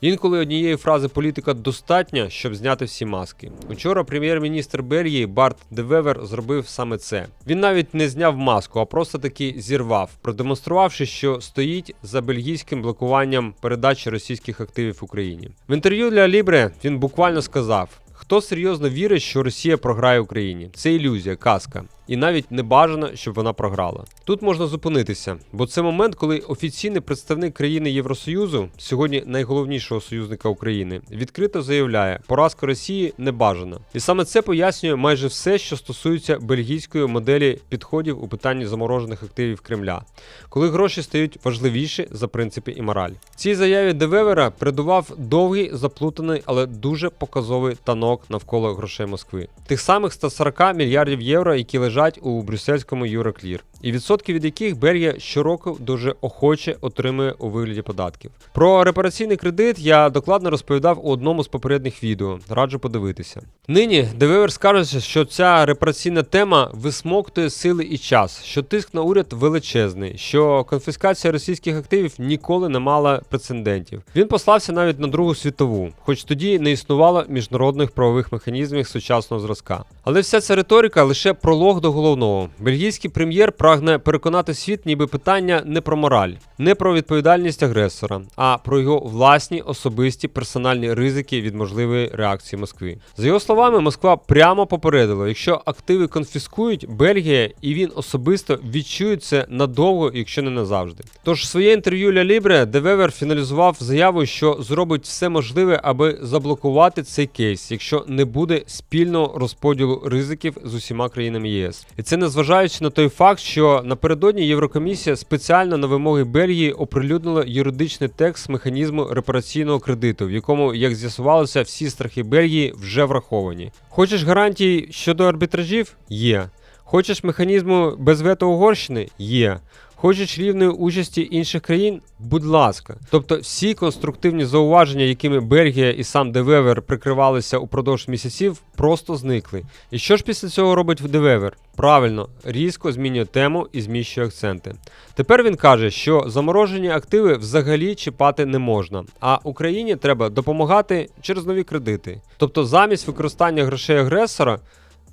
Інколи однієї фрази політика достатньо, щоб зняти всі маски. Учора прем'єр-міністр Бельгії Барт Девевер зробив саме це. Він навіть не зняв маску, а просто таки зірвав, продемонструвавши, що стоїть за бельгійським блокуванням передачі російських активів Україні. В інтерв'ю для Лібре він буквально сказав. Хто серйозно вірить, що Росія програє Україні? Це ілюзія, казка. І навіть не бажано, щоб вона програла. Тут можна зупинитися, бо це момент, коли офіційний представник країни Євросоюзу, сьогодні найголовнішого союзника України, відкрито заявляє, поразка Росії не бажана. І саме це пояснює майже все, що стосується бельгійської моделі підходів у питанні заморожених активів Кремля, коли гроші стають важливіші за принципи і мораль. Цій заяві Девевера передував довгий, заплутаний, але дуже показовий танок навколо грошей Москви. Тих самих 140 мільярдів євро, які лежать у брюссельському Юроклір, і відсотки від яких Бельгія щороку дуже охоче отримує у вигляді податків. Про репараційний кредит я докладно розповідав у одному з попередніх відео. Раджу подивитися. Нині Девевер скаже, що ця репараційна тема висмоктує сили і час, що тиск на уряд величезний, що конфіскація російських активів ніколи не мала прецедентів. Він послався навіть на Другу світову, хоч тоді не існувало міжнародних правових механізмів сучасного зразка. Але вся ця риторика лише пролог до головного. Бельгійський прем'єр прагне переконати світ, ніби питання не про мораль, не про відповідальність агресора, а про його власні особисті персональні ризики від можливої реакції Москви. За його словами, Москва прямо попередила, якщо активи конфіскують, Бельгія і він особисто відчують це надовго, якщо не назавжди. Тож своє інтерв'ю Ля Лібре Девевер фіналізував заявою, що зробить все можливе, аби заблокувати цей кейс, якщо не буде спільного розподілу ризиків з усіма країнами ЄС. І це незважаючи на той факт, що напередодні Єврокомісія спеціально на вимоги Бельгії оприлюднила юридичний текст механізму репараційного кредиту, в якому, як з'ясувалося, всі страхи Бельгії вже враховані. Хочеш гарантій щодо арбітражів? Є. Хочеш механізму без вето Угорщини? Є. Хочеш рівної участі інших країн? Будь ласка. Тобто всі конструктивні зауваження, якими Бельгія і сам Девевер прикривалися упродовж місяців, просто зникли. І що ж після цього робить Девевер? Правильно, різко змінює тему і зміщує акценти. Тепер він каже, що заморожені активи взагалі чіпати не можна, а Україні треба допомагати через нові кредити. Тобто, замість використання грошей агресора.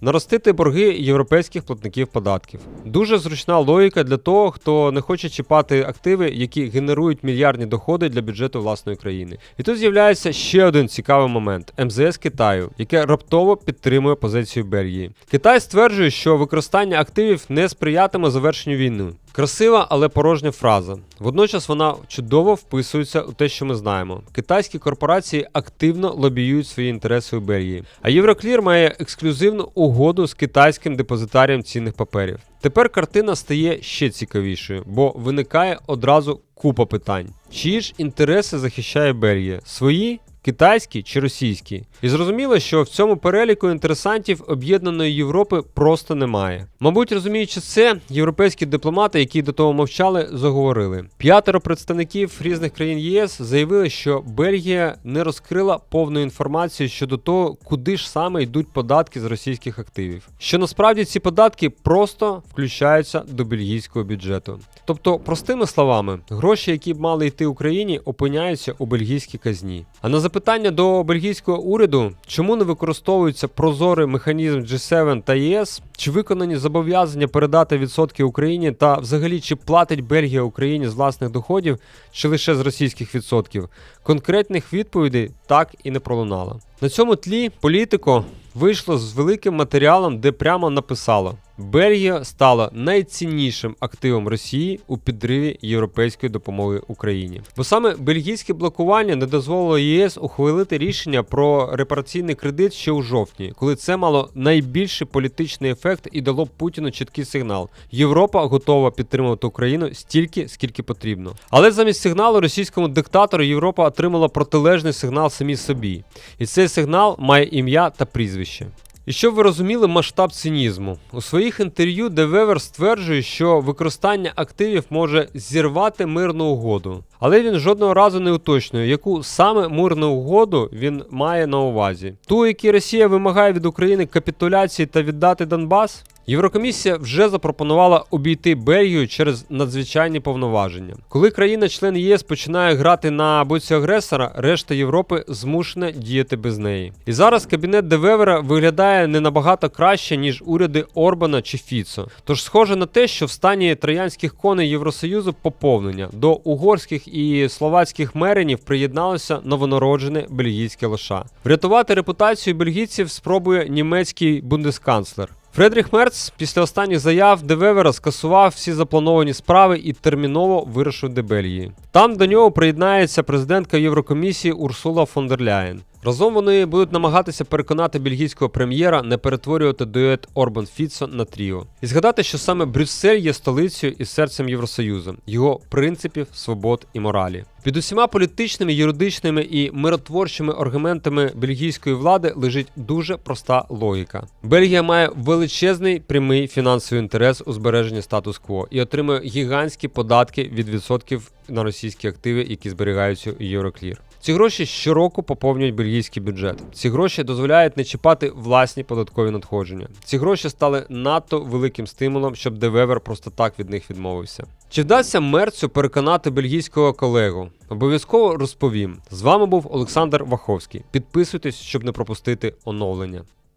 Наростити борги європейських платників податків. Дуже зручна логіка для того, хто не хоче чіпати активи, які генерують мільярдні доходи для бюджету власної країни. І тут з'являється ще один цікавий момент: МЗС Китаю, яке раптово підтримує позицію Бельгії. Китай стверджує, що використання активів не сприятиме завершенню війни. Красива, але порожня фраза. Водночас вона чудово вписується у те, що ми знаємо. Китайські корпорації активно лобіюють свої інтереси у Бельгії. А Євроклір має ексклюзивну угоду з китайським депозитарієм цінних паперів. Тепер картина стає ще цікавішою, бо виникає одразу купа питань: чиї ж інтереси захищає Бельгія? Свої? Китайські чи російські, і зрозуміло, що в цьому переліку інтересантів об'єднаної Європи просто немає. Мабуть, розуміючи це, європейські дипломати, які до того мовчали, заговорили. П'ятеро представників різних країн єС заявили, що Бельгія не розкрила повну інформацію щодо того, куди ж саме йдуть податки з російських активів. Що насправді ці податки просто включаються до бельгійського бюджету. Тобто, простими словами, гроші, які б мали йти Україні, опиняються у бельгійській казні. А на запитання до бельгійського уряду, чому не використовується прозорий механізм G7 та ЄС, чи виконані зобов'язання передати відсотки Україні, та взагалі чи платить Бельгія Україні з власних доходів, чи лише з російських відсотків, конкретних відповідей так і не пролунало. На цьому тлі політико вийшло з великим матеріалом, де прямо написало: Бельгія стала найціннішим активом Росії у підриві європейської допомоги Україні. Бо саме бельгійське блокування не дозволило ЄС ухвалити рішення про репараційний кредит ще у жовтні, коли це мало найбільший політичний ефект і дало Путіну чіткий сигнал: Європа готова підтримувати Україну стільки, скільки потрібно. Але замість сигналу російському диктатору Європа отримала протилежний сигнал самій собі, і цей сигнал має ім'я та прізвище. І щоб ви розуміли масштаб цинізму, у своїх інтерв'ю Девевер стверджує, що використання активів може зірвати мирну угоду. Але він жодного разу не уточнює, яку саме мирну угоду він має на увазі. Ту, які Росія вимагає від України капітуляції та віддати Донбас, Єврокомісія вже запропонувала обійти Бельгію через надзвичайні повноваження. Коли країна-член ЄС починає грати на боці агресора, решта Європи змушена діяти без неї. І зараз кабінет Девевера виглядає не набагато краще ніж уряди Орбана чи Фіцо. Тож схоже на те, що в стані троянських коней Євросоюзу поповнення до угорських і словацьких меринів приєдналося новонароджене бельгійське лоша. Врятувати репутацію бельгійців спробує німецький бундесканцлер. Фредріх Мерц після останніх заяв Девевера скасував всі заплановані справи і терміново вирушив до Бельгії. Там до нього приєднається президентка Єврокомісії Урсула фон дер Ляєн. Разом вони будуть намагатися переконати бельгійського прем'єра не перетворювати дует Орбан Фіцо на тріо. І згадати, що саме Брюссель є столицею і серцем Євросоюзу, його принципів, свобод і моралі. Під усіма політичними, юридичними і миротворчими аргументами бельгійської влади лежить дуже проста логіка. Бельгія має величезний прямий фінансовий інтерес у збереженні статус-кво і отримує гігантські податки від відсотків на російські активи, які зберігаються у Євроклір. Ці гроші щороку поповнюють бельгійський бюджет. Ці гроші дозволяють не чіпати власні податкові надходження. Ці гроші стали надто великим стимулом, щоб Девевер просто так від них відмовився. Чи вдасться мерцю переконати бельгійського колегу? Обов'язково розповім. З вами був Олександр Ваховський. Підписуйтесь, щоб не пропустити оновлення.